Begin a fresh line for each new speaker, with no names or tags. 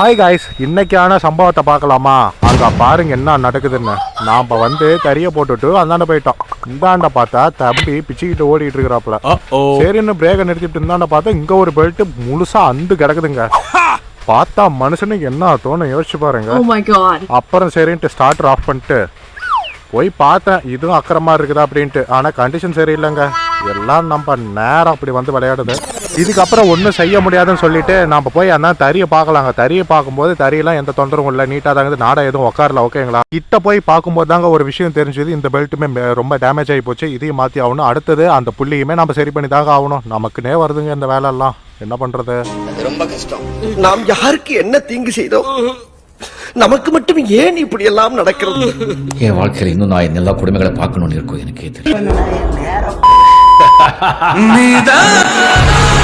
Hi guys இன்னைக்கான சம்பவத்தை பார்க்கலாமா? அங்க பாருங்க என்ன நடக்குதுன்னு. நாம வந்து கறிய போட்டுட்டு அந்தாண்ட போயிட்டோம். இந்தாண்ட பார்த்தா தம்பி பிச்சுக்கிட்டு ஓடிட்டு இருக்கிறாப்புல. சரின்னு பிரேக்கை நிறுத்திட்டு இருந்தாண்ட பார்த்தா இங்க ஒரு பெல்ட் முழுசா அந்து கிடக்குதுங்க. பார்த்தா மனுஷனுக்கு என்ன தோணும் யோசிச்சு பாருங்க.
Oh my god.
அப்புறம் சரின்ட்டு ஸ்டார்டர் ஆஃப் பண்ணிட்டு போய் பார்த்தேன் இதுவும் அக்கறமா இருக்குதா? அப்படின்ட்டு. ஆனால் கண்டிஷன் சரியில்லைங்க. எல்லாம் நம்ம நேரம் அப்படி வந்து விளையாடுது. இதுக்கப்புறம் ஒன்றும் செய்ய முடியாதுன்னு சொல்லிட்டு நம்ம போய் அந்த தறியை பார்க்கலாங்க. தறியை பார்க்கும்போது தறியெல்லாம் எந்த தொந்தரவும் இல்லை. நீட்டாக தாங்க நாடா எதுவும் உட்காரல ஓகேங்களா கிட்ட போய் பார்க்கும்போது தாங்க ஒரு விஷயம் தெரிஞ்சது. இந்த பெல்ட்டுமே ரொம்ப டேமேஜ் ஆகி போச்சு. இதையும் மாற்றி ஆகணும். அடுத்தது அந்த புள்ளியுமே நம்ம சரி பண்ணி தாங்க ஆகணும். நமக்குனே வருதுங்க இந்த வேலையெல்லாம். என்ன பண்ணுறது
ரொம்ப கஷ்டம்.
நாம் யாருக்கு என்ன தீங்கு செய்தோம்? நமக்கு மட்டும் ஏன் இப்படி எல்லாம் நடக்கிறது?
என் வாழ்க்கையில இன்னும் நான் எல்லா குடும்பங்களை பார்க்கணும்னு இருக்கும் எனக்கே தெரியும்?
நீதான்!